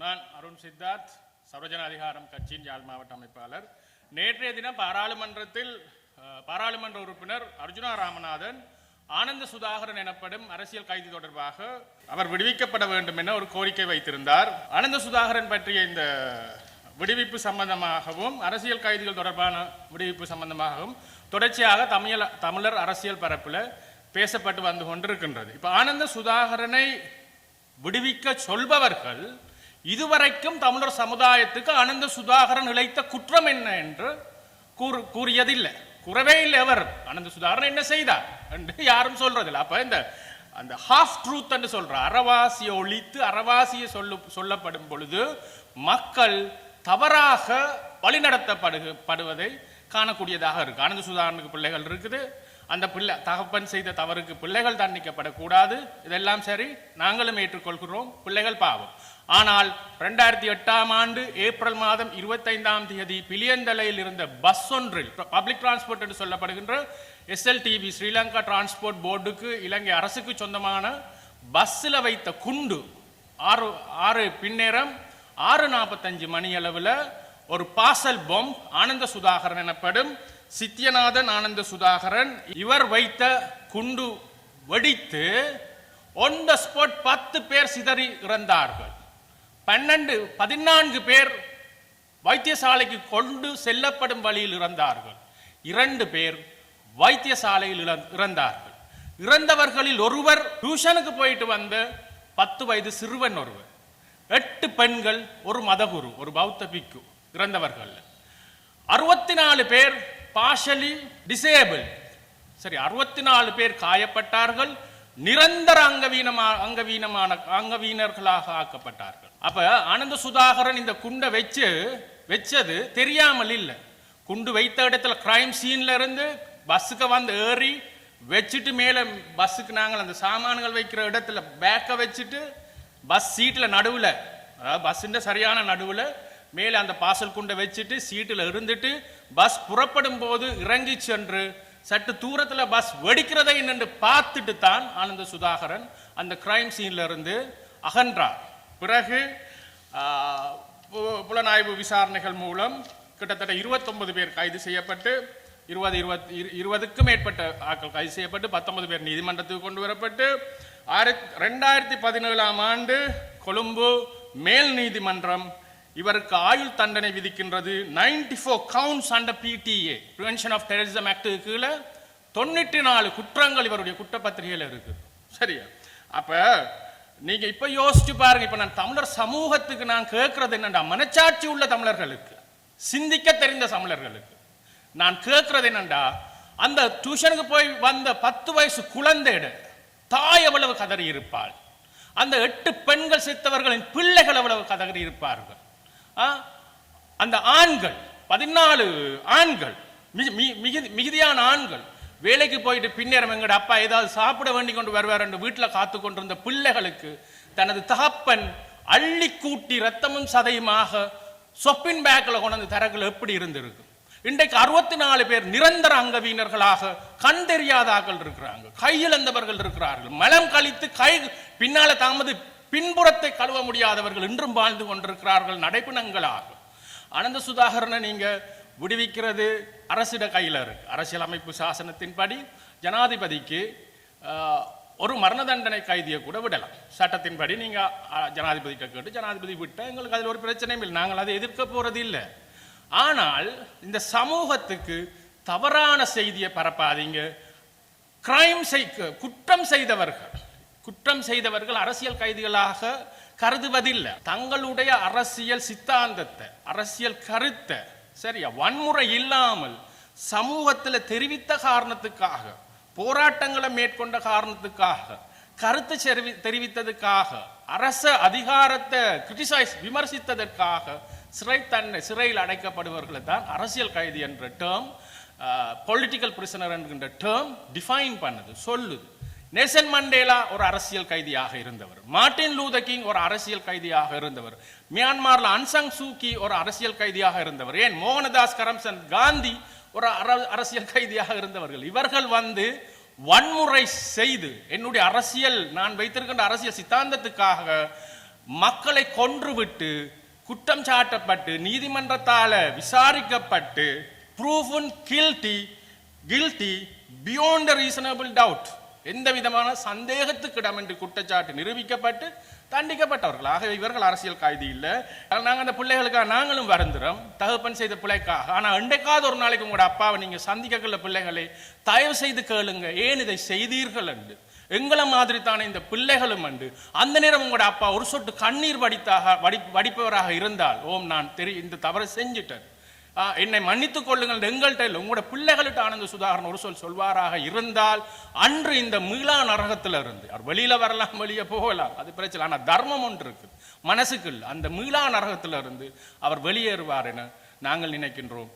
நான் அருண் சித்தார்த் சரோஜன அதிகாரம் கட்சியின் யாழ் மாவட்ட அமைப்பாளர். நேற்றைய தினம் பாராளுமன்றத்தில் பாராளுமன்ற உறுப்பினர் அர்ஜுனா ராமநாதன் ஆனந்த சுதாகரன் எனப்படும் அரசியல் கைது தொடர்பாக அவர் விடுவிக்கப்பட வேண்டும் என ஒரு கோரிக்கை வைத்திருந்தார். ஆனந்த சுதாகரன் பற்றிய இந்த விடுவிப்பு சம்பந்தமாகவும் அரசியல் கைதிகள் தொடர்பான விடுவிப்பு சம்பந்தமாகவும் தொடர்ச்சியாக தமிழ தமிழர் அரசியல் பரப்பில் பேசப்பட்டு வந்து கொண்டிருக்கின்றது. இப்போ ஆனந்த சுதாகரனை விடுவிக்க சொல்பவர்கள் இதுவரைக்கும் தமிழர் சமுதாயத்துக்கு அனந்த சுதாகரன் இழைத்த குற்றம் என்ன என்று கூறு கூறியதில்லை. கூறவே இல்லை அவர். அனந்த சுதாகரன் என்ன செய்தார் என்று யாரும் சொல்றதில்லை. அப்ப இந்த அந்த ஹாஃப் ட்ரூத் என்று சொல்ற அறவாசியை ஒழித்து அறவாசியை சொல்லு சொல்லப்படும் பொழுது மக்கள் தவறாக வழிநடத்தப்படு படுவதை காணக்கூடியதாக இருக்கு. ஆனந்த சுதாகரனுக்கு பிள்ளைகள் இருக்குது. அந்த பிள்ளை தகப்பன் செய்த தவறுக்கு பிள்ளைகள் தண்டிக்கப்படக்கூடாது இதெல்லாம் சரி நாங்களும் ஏற்றுக்கொள்கிறோம். பிள்ளைகள் பாவம். ஆனால் ரெண்டாயிரத்தி எட்டாம் ஆண்டு ஏப்ரல் மாதம் இருபத்தைந்தாம் தேதி பிலியந்தலையில் இருந்த பஸ் ஒன்றில் பப்ளிக் டிரான்ஸ்போர்ட் என்று சொல்லப்படுகின்ற எஸ்எல்டிவி ஸ்ரீலங்கா டிரான்ஸ்போர்ட் போர்டுக்கு இலங்கை அரசுக்கு சொந்தமான பஸ்ஸில் வைத்த குண்டு ஆறு ஆறு பின்னேரம் ஆறு நாற்பத்தஞ்சு மணி அளவில் ஒரு பாசல் பொம் ஆனந்த சுதாகரன் எனப்படும் சித்தியநாதன் ஆனந்த சுதாகரன் இவர் வைத்த குண்டு வெடித்து ஒன் த ஸ்பாட் பத்து பேர் சிதறி இறந்தார்கள். பன்னெண்டு பதினான்கு பேர் வைத்தியசாலைக்கு கொண்டு செல்லப்படும் வழியில் இறந்தார்கள். இரண்டு பேர் வைத்தியசாலையில் இறந்- இறந்தார்கள். இறந்தவர்களில் ஒருவர் டியூஷனுக்கு போயிட்டு வந்த பத்து வயது சிறுவன் ஒருவர். எட்டு பெண்கள் ஒரு மதகுரு ஒரு பௌத்த பிக்கு இறந்தவர்கள். அறுபத்தி நாலு பேர் பார்ஷலி டிசேபிள் சரி அறுபத்தி நாலு பேர் காயப்பட்டார்கள் நிரந்தர அங்கவீனமா அங்கவீனமான அங்கவீனர்களாக ஆக்கப்பட்டார்கள். அப்ப ஆனந்த சுதாகரன் இந்த குண்டை வச்சு வச்சது தெரியாமல் இல்லை. குண்டு வைத்த இடத்துல கிரைம் சீன்ல இருந்து பஸ்ஸுக்கு வந்து ஏறி வச்சுட்டு மேலே பஸ்ஸுக்கு நாங்கள் அந்த சாமான்கள் வைக்கிற இடத்துல பேக்கை வச்சுட்டு பஸ் சீட்டில் நடுவில் அதாவது பஸ்ஸுன்ற சரியான நடுவில் மேலே அந்த பாசல் குண்டை வச்சுட்டு சீட்டில் இருந்துட்டு பஸ் புறப்படும் போது இறங்கி சென்று சற்று தூரத்தில் பஸ் வெடிக்கிறதை நின்று பார்த்துட்டு தான் ஆனந்த சுதாகரன் அந்த கிரைம் சீன்ல இருந்து அகன்றார். பிறகு பு- புலனாய்வு விசாரணைகள் மூலம் கிட்டத்தட்ட 29 பேர் கைது செய்யப்பட்டு இருபது இருபத்தி இரு- இருபதுக்கும் மேற்பட்ட ஆட்கள் கைது செய்யப்பட்டு பத்தொன்பது பேர் நீதிமன்றத்துக்கு கொண்டு வரப்பட்டு ஆயிரத்தி ரெண்டாயிரத்தி பதினேழாம் ஆண்டு கொழும்பு மேல் நீதிமன்றம் இவருக்கு ஆயுள் தண்டனை விதிக்கின்றது 94 four counts under PTA prevention of terrorism ஆக்டுக்கு கீழே தொண்ணூற்றி நாலு குற்றங்கள் இவருடைய குற்றப்பத்திரிகையில் இருக்கு. சரியா? அப்ப நீங்க இப்போ யோசிச்சு பாருங்க இப்போ நான் தமிழர் சமூகத்துக்கு நான் கேட்கறது என்னடா மனச்சாட்சி உள்ள தமிழர்களுக்கு சிந்திக்க தெரிந்த தமிழர்களுக்கு நான் கேட்கறது என்னண்டா அந்த டியூஷனுக்கு போய் வந்த பத்து வயசு குழந்தையிட தாய் எவ்வளவு கதறி இருப்பாள்? அந்த எட்டு பெண்கள் செத்தவர்களின் பிள்ளைகள் எவ்வளவு கதறி இருப்பார்கள்? அந்த ஆண்கள் பதினாலு ஆண்கள் மி- மிகுதி- மிகுதியான ஆண்கள் வேலைக்கு போயிட்டு பின்னேறம் எங்கட அப்பா ஏதாவது சாப்பிட வேண்டி கொண்டு வருவார் என்று வீட்டில் காத்து கொண்டிருந்த பிள்ளைகளுக்கு தனது தகப்பன் அள்ளி கூட்டி ரத்தமும் சதையுமாக சொப்பின் பேக்கில் கொண்டு வந்து தரங்கள் எப்படி இருந்திருக்கு? இன்றைக்கு அறுபத்தி நாலு பேர் நிரந்தர அங்கவீனர்களாக கண் தெரியாத ஆக்கள் இருக்கிறாங்க. கையிழந்தவர்கள் இருக்கிறார்கள். மலம் கழித்து கை பின்னால தாமது பின்புறத்தை கழுவ முடியாதவர்கள் இன்றும் வாழ்ந்து கொண்டிருக்கிறார்கள் நடைப்பிணங்களாக. அனந்த சுதாகரனை நீங்க விடுவிக்கிறது அரசிட கையில் இருக்கு. அரசியலமைப்பு சாசனத்தின்படி ஜனாதிபதிக்கு ஒரு மரண தண்டனை கைதியை கூட விடலாம். சட்டத்தின்படி நீங்கள் ஆஹ், ஜனாதிபதிகிட்ட கேட்டு ஜனாதிபதி விட்டால் எங்களுக்கு அதில் ஒரு பிரச்சனையும் இல்லை. நாங்கள் அதை எதிர்க்க போகிறது இல்லை. ஆனால் இந்த சமூகத்துக்கு தவறான செய்தியை பரப்பாதீங்க. கிரைம் செய் குற்றம் செய்தவர்கள் குற்றம் செய்தவர்கள் அரசியல் கைதிகளாக கருதுவதில்லை. தங்களுடைய அரசியல் சித்தாந்தத்தை அரசியல் கருத்தை சரியா வன்முறை இல்லாமல் சமூகத்தில் தெரிவித்த காரணத்துக்காக போராட்டங்களை மேற்கொண்ட காரணத்துக்காக கருத்து தெரிவி தெரிவித்ததுக்காக அரச அதிகாரத்தை கிரிட்டிசைஸ் விமர்சித்ததற்காக சிறை தன்னை சிறையில் அடைக்கப்படுபவர்களை தான் அரசியல் கைதி என்ற டேர்ம் பொலிட்டிக்கல் பிரிசனர் என்கின்ற டேர்ம் டிஃபைன் பண்ணுது சொல்லுது. நெசன் மண்டேலா ஒரு அரசியல் கைதியாக இருந்தவர். மார்ட்டின் லூத கிங் ஒரு அரசியல் கைதியாக இருந்தவர். மியான்மர்ல அன்சங் சூகி ஒரு அரசியல் கைதியாக இருந்தவர். ஏன்? மோகனதாஸ் கரம்சந்த் காந்தி ஒரு அர- அரசியல் கைதியாக இருந்தவர்கள். இவர்கள் வந்து வன்முறை செய்து என்னுடைய அரசியல் நான் வைத்திருக்கின்ற அரசியல் சித்தாந்தத்துக்காக மக்களை கொன்றுவிட்டு குற்றம் சாட்டப்பட்டு நீதிமன்றத்தால் விசாரிக்கப்பட்டு proven guilty guilty beyond reasonable doubt எந்த விதமான சந்தேகத்துக்கிடம் என்று குற்றச்சாட்டு நிரூபிக்கப்பட்டு தண்டிக்கப்பட்டவர்கள் ஆக இவர்கள் அரசியல் கைதி இல்லை. நாங்கள் அந்த பிள்ளைகளுக்காக நாங்களும் வருந்துறோம். தகப்பன் செய்த பிள்ளைக்காக ஆனால் இன்றைக்காவது ஒரு நாளைக்கு உங்களோட அப்பாவை நீங்கள் சந்திக்கக்குள்ள பிள்ளைகளை தயவு செய்து கேளுங்க. ஏன் இதை செய்தீர்கள் என்று? எங்களை மாதிரி தானே இந்த பிள்ளைகளும் அண்டு அந்த நேரம் உங்களோட அப்பா ஒரு சொட்டு கண்ணீர் வடித்தாக வடி வடிப்பவராக இருந்தால் ஓம் நான் தெரி இந்த தவறை செஞ்சுட்டேன். என்னை மன்னித்துக் கொள்ளுங்கள். எங்கள்கிட்ட இல்லை. உங்களோட பிள்ளைகள்கிட்ட ஆனந்த சுதாகரன் ஒரு சொல் சொல்வாராக இருந்தால் அன்று இந்த மீளா நரகத்தில் இருந்து அவர் வெளியில வரலாம் வெளியே போகலாம். அது பிரச்சனை ஆனால் தர்மம் ஒன்று இருக்கு இல்லை. அந்த மீளா நரகத்துல இருந்து அவர் வெளியேறுவார் என நாங்கள் நினைக்கின்றோம்.